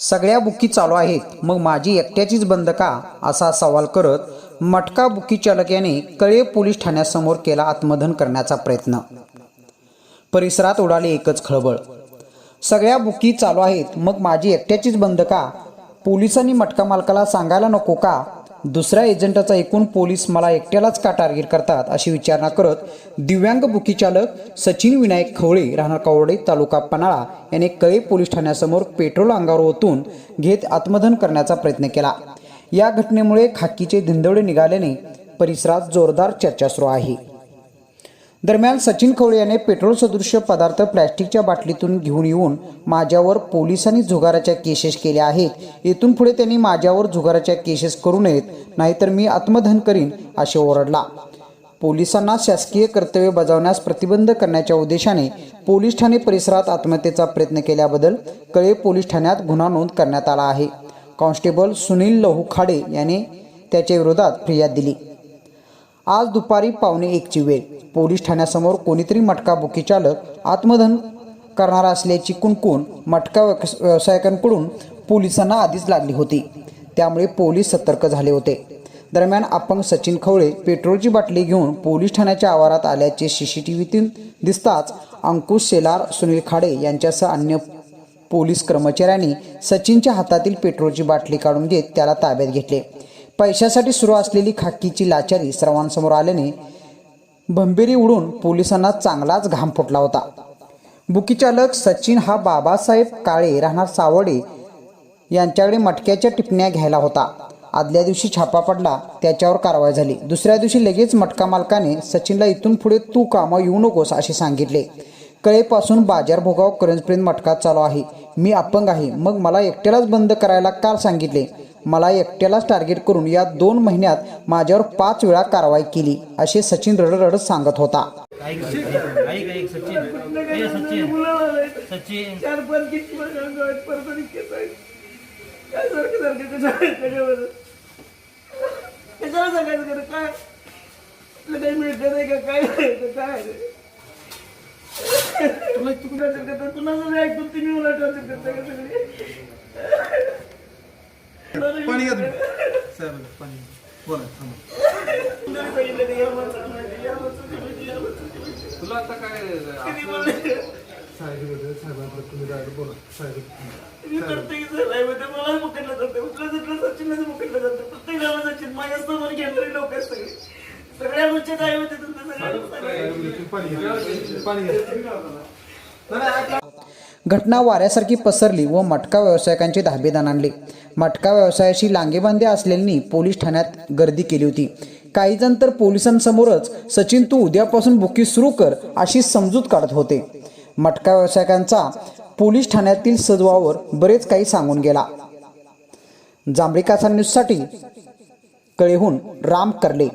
सगळ्या बुकी चालू आहेत. मग माझी एकट्याचीच बंद का? असा सवाल करत मटका बुकी चालक याने कळे पोलीस ठाण्यासमोर केला आत्मदहन करण्याचा प्रयत्न. परिसरात उडाली एकच खळबळ. सगळ्या बुकी चालू आहेत. मग माझी एकट्याचीच बंद का? पोलिसांनी मटका मालकाला सांगायला नको का? दुसऱ्या एजंटाचा एकूण पोलीस मला एकट्यालाच का टार्गेट करतात अशी विचारणा करत दिव्यांग बुकी चालक सचिन विनायक खवळे राहणार कवडे तालुका पन्हाळा याने कळे पोलीस ठाण्यासमोर पेट्रोल अंगावर ओतून घेत आत्मदहन करण्याचा प्रयत्न केला. या घटनेमुळे खाकीचे धिंदवडे निघाल्याने परिसरात जोरदार चर्चा सुरू आहे. दरम्यान सचिन खवळे याने पेट्रोल सदृश्य पदार्थ प्लॅस्टिकच्या बाटलीतून घेऊन येऊन माझ्यावर पोलिसांनी जुगाराच्या केसेस केल्या आहेत. येथून पुढे त्यांनी माझ्यावर जुगाराच्या केसेस करू नयेत नाहीतर मी आत्मदहन करीन असे ओरडला. पोलिसांना शासकीय कर्तव्य बजावण्यास प्रतिबंध करण्याच्या उद्देशाने पोलीस ठाणे परिसरात आत्महत्येचा प्रयत्न केल्याबद्दल कळे पोलीस ठाण्यात गुन्हा नोंद करण्यात आला आहे. कॉन्स्टेबल सुनील लहू खाडे याने त्याच्या विरोधात फिर्याद दिली. आज दुपारी पावणे एकची वेळ. पोलीस ठाण्यासमोर कोणीतरी मटका बुकी चालक आत्मधन करणार असल्याची कुणकुण मटका व्यवस- व्यावसायिकांकडून पोलिसांना आधीच लागली होती. त्यामुळे पोलीस सतर्क झाले होते. दरम्यान अपंग सचिन खवळे पेट्रोलची बाटली घेऊन पोलीस ठाण्याच्या आवारात आल्याचे सी सी टी व्हीतून दिसताच अंकुश शेलार सुनील खाडे यांच्यासह अन्य पोलीस कर्मचाऱ्यांनी सचिनच्या हातातील पेट्रोलची बाटली काढून घेत त्याला ताब्यात घेतले. पैशासाठी सुरू असलेली खाकीची लाचारी सर्वांसमोर आल्याने भंबेरी उडून पोलिसांना चांगलाच घाम फुटला होता. बुकीचालक सचिन हा बाबासाहेब काळे राहणार सावडे यांच्याकडे मटक्याच्या टिपण्या घ्यायला होता. आदल्या दिवशी छापा पडला त्याच्यावर कारवाई झाली. दुसऱ्या दिवशी लगेच मटका मालकाने सचिनला इथून पुढे तू कामं येऊ नकोस असे सांगितले. कळेपासून बाजार भोगाव करंजपर्यंत मटका चालू आहे. मी अपंग आहे. मग मला एकट्यालाच बंद करायला काल सांगितले? मला एकट्यालाच टार्गेट करून या दोन महिन्यात माझ्यावर पाच वेळा कारवाई केली असे सचिन रडरड सांगत होता सचिन ए काय सारखं सारखं कशाला कशावर? कशाला सांगायचं काय काय काय तुला चुकण्याचं पाणी घ्या तुम्ही साहेब पाणी. बोला थांबा नाही. तुला आता काय बोलले? साहेब साहेबांकडे तुम्ही डायरेक्ट बोला साहेब सगळ्या पाणी घ्या पाणी घ्या घटना वाऱ्यासारखी पसरली व मटका व्यावसायिकांचे धाबेदान आणले. मटका व्यवसायाशी लांगेबांधे असलेल्यांनी पोलीस ठाण्यात गर्दी केली होती. काही जण तर पोलिसांसमोरच सचिन तू उद्यापासून बुकी सुरू कर अशी समजूत काढत होते. मटका व्यावसायिकांचा पोलीस ठाण्यातील सजवावर बरेच काही सांगून गेला. जांभळी कासा न्यूजसाठी कळेहून राम करले.